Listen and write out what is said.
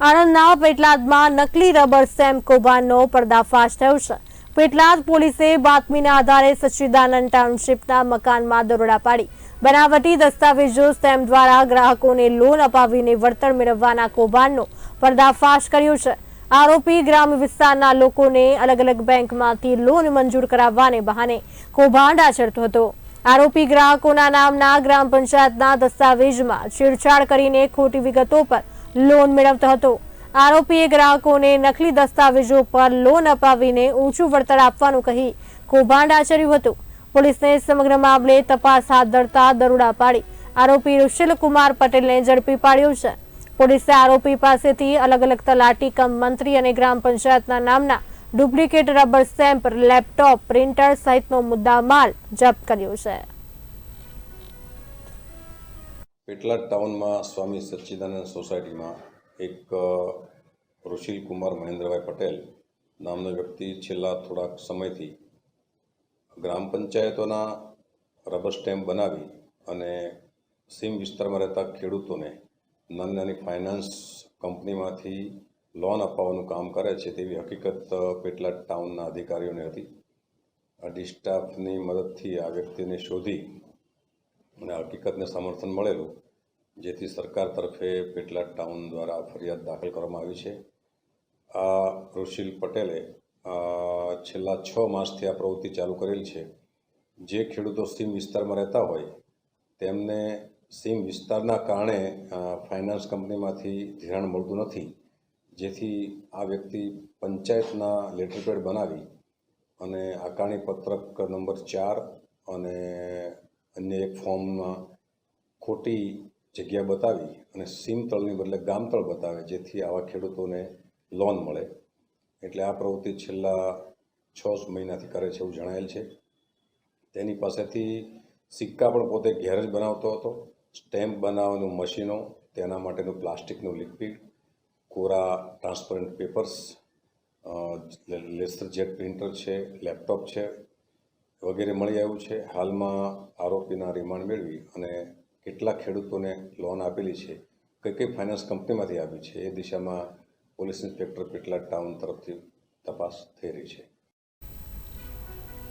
આણંદના પેટલાદમાં નકલી rubber stamp કૌભાંડનો પર્દાફાશ થયો છે. પેટલાદ પોલીસે બાતમીના આધારે સચ્ચિદાનંદ ટાઉનશીપના મકાનમાં દરોડા પાડી. બનાવટી દસ્તાવેજો સ્ટેમ્પ દ્વારા ગ્રાહકોને લોન અપાવીને વળતર મેળવવાના કૌભાંડનો પર્દાફાશ કર્યો છે. આરોપી ગ્રામ્ય વિસ્તારના લોકોને અલગ અલગ બેંકમાંથી લોન મંજૂર કરાવવાને બહાને કૌભાંડ આચરતો હતો. આરોપી ગ્રાહકોના નામના ગ્રામ પંચાયતના દસ્તાવેજમાં છેડછાડ કરીને ખોટી વિગતો પર લોન મેળવતો હતો. આરોપીએ ગ્રાહકોને નકલી દસ્તાવેજો પર લોન અપાવીને ઊંચું વળતર આપવાનું કહી કૌભાંડ આચર્યું હતું. પોલીસને સમગ્ર મામલે તપાસ હાથ ધરતા દરોડા પાડી. આરોપી ઋષિલ પટેલને ઝડપી પાડ્યો છે. પોલીસે આરોપી પાસેથી અલગ અલગ તલાટી કમ મંત્રી અને ગ્રામ પંચાયતના નામના duplicate rubber stamp, laptop, printer સહિતનો મુદ્દામાલ જપ્ત કર્યો છે. પેટલાદ ટાઉનમાં સ્વામી સચ્ચિદાનંદ સોસાયટીમાં એક ઋષિલ કુમાર મહેન્દ્રભાઈ પટેલ નામનો વ્યક્તિ છેલ્લા થોડાક સમયથી ગ્રામ પંચાયતોના રબર સ્ટેમ્પ બનાવી અને સીમ વિસ્તારમાં રહેતા ખેડૂતોને નાની નાની ફાઇનાન્સ કંપનીમાંથી લોન અપાવવાનું કામ કરે છે તેવી હકીકત પેટલાદ ટાઉનના અધિકારીઓને હતી. આ સ્ટાફની મદદથી આ વ્યક્તિને શોધી અને હકીકતને સમર્થન મળેલું, જેથી સરકાર તરફે પેટલાદ ટાઉન દ્વારા ફરિયાદ દાખલ કરવામાં આવી છે. આ ઋષિલ પટેલે છેલ્લા છ માસથી આ પ્રવૃત્તિ ચાલુ કરેલ છે. જે ખેડૂતો સીમ વિસ્તારમાં રહેતા હોય, તેમને સીમ વિસ્તારના કારણે ફાઇનાન્સ કંપનીમાંથી ધિરાણ મળતું નથી. જેથી આ વ્યક્તિ પંચાયતના લેટરપેડ બનાવી અને આકારણી પત્રક નંબર ચાર અને અન્ય એક ફોર્મમાં ખોટી જગ્યા બતાવી અને સીમતળની બદલે ગામતળ બતાવે, જેથી આવા ખેડૂતોને લોન મળે. એટલે આ પ્રવૃત્તિ છેલ્લા છ મહિનાથી કરે છે એવું જણાયેલ છે. તેની પાસેથી સિક્કા પણ પોતે ઘેર જ બનાવતો હતો. સ્ટેમ્પ બનાવવાનું મશીનો, તેના માટેનું પ્લાસ્ટિકનું લિક્વિડ, કોરા transparent papers laser jet printer છે, લેપટોપ છે વગેરે મળી આવ્યું છે. હાલમાં આરોપીના રિમાન્ડ મેળવી અને કેટલા ખેડૂતોને લોન આપેલી છે. કઈ કઈ ફાઇનાન્સ કંપનીમાંથી આપી છે? એ દિશામાં પોલીસ ઇન્સ્પેક્ટર પેટલાદ ટાઉન તરફથી તપાસ થઈ રહી છે.